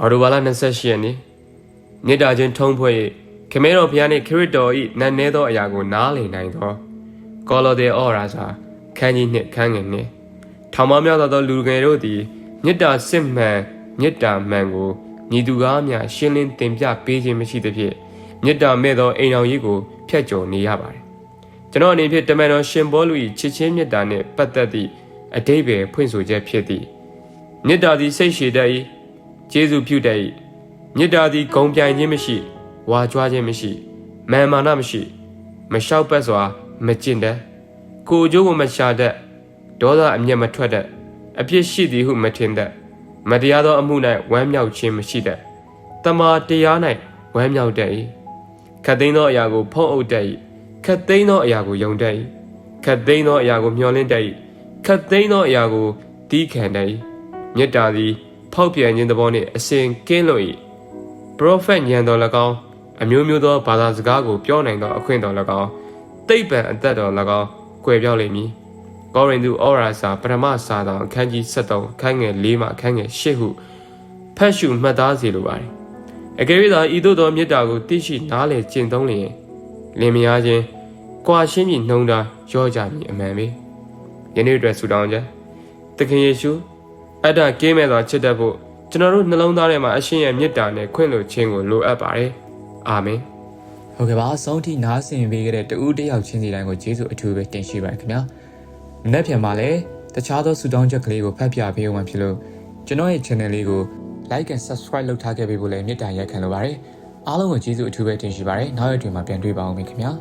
အော်တိုဘာလ28ရက်နေ့မြေတာချင်းထုံးဖွဲ့၍ခမဲတော်ဘုရားနှင့်ခရစ်တော်၏နတ်နဲသောအရာကို နားလည်နိုင်သောကောလောသဲဩရာစာခန်းကြီးနှင့်ခန်းငယ်နှင့်ထောင်မများသောလူငယ်တို့သည်မေတ္တာစစ်မှန်မေတ္တာမှန်ကိုညီသူကားများရှင်းလင်းတင်ပြပေးခြင်းမရှိသဖြင့်မေတ္တာမဲ့သောအိမ်တော်ကြီးကိုဖျက်ကျော်နေရပါတယ်ကျွန်တော်အနေဖြင့်တမန်တော်ရှင်ဘောလူ၏ချစ်ချင်းမေတ္တာနှင့်ပတ်သက်သည့်အတိတ်ပဲဖွင့်ဆိုချက်ဖြစ်သည့်မေတ္တာသည်စိတ်ရှည်တတ်၏ ကျေးဇူးပြုတတ်၏မေတ္တာသည်ဂုံပြိုင်ခြင်းမရှိဝါကြွားခြင်းမရှိမာန်မာနမရှိ မလျှောက်ပတ်စွာ မကျင့်တတ်ကိုယ်အကျိုးကိုမရှာတတ်ဒေါသအမျက်မထွက်တတ်အပြစ်ရှိသည်ဟုမထင်တတ်မတရားသောအမှု၌ဝမ်းမြောက်ခြင်းမရှိတတ်တမာတရား၌ဝမ်းမြောက်တတ်၏ခတ်သိမ်းသောအရာကိုဖုံးအုပ်တတ်၏ခတ်သိမ်းသောအရာကိုယုံတတ်၏ခတ်သိမ်းသောအရာကိုမျှော်လင့်တတ်၏ခတ်သိမ်းသောအရာကိုတီးခံတတ်၏မေတ္တာသည် ဖောက်ပြန်ခြင်းသဘောနှင့်အစဉ်ကင်းလွတ်၏ပရောဖက်ဉာဏ်တော်၎င်းအမျိုးမျိုးသောဘာသာစကားကိုပြောနိုင်သောအခွင့်တော်၎င်းသိပ္ပံအသက်တော်၎င်းကွယ်ပြောင်းလိမ့်မည်ကောရိန္သုဩရာစာပထမစာတော်အခန်းကြီး73အခန်းငယ်4မှအခန်းငယ်8ဟုဖတ်ရှုမှတ်သားစေလိုပါတယ်အကယ်၍သာဤသို့သောမေတ္တာကိုသိရှိနားလည်ကျင့်သုံးလျင်လင်မယားချင်းကွာရှင်းပြီးနှုံတာရောကြမည်အမှန်ပဲယနေ့အတွက်ဆုတောင်းကြသခင်ယေရှု အတ္တကင်းမဲ့သောချစ်တတ်ဖို့ကျွန်တော်တို့နှလုံးသားထဲမှာအရှင်ရဲ့မေတ္တာနဲ့ခွင့်လို့ခြင်းကိုလိုအပ်ပါတယ်အာမင်ဟုတ်ကဲ့ပါအဆုံးထိနားဆင်ပေးခဲ့တဲ့တူဦးတစ်ယောက်ချင်းစီတိုင်းကိုကျေးဇူးအထူးပဲတင်ရှိပါတယ်ခင်ဗျာမနေ့ပြန်ပါလဲတခြားသောဆူတောင်းချက်ကလေးကိုဖတ်ပြပေးအောင်ဖြစ်လို့ကျွန်တော်ရဲ့ channel လေးကို like and subscribe လုပ်ထားခဲ့ပေးဖို့လည်းမေတ္တာရက်ခံလိုပါတယ်အားလုံးကိုကျေးဇူးအထူးပဲတင်ရှိပါတယ်နောက်ရက်တွေမှာပြန်တွေ့ပါအောင်ခင်ဗျာ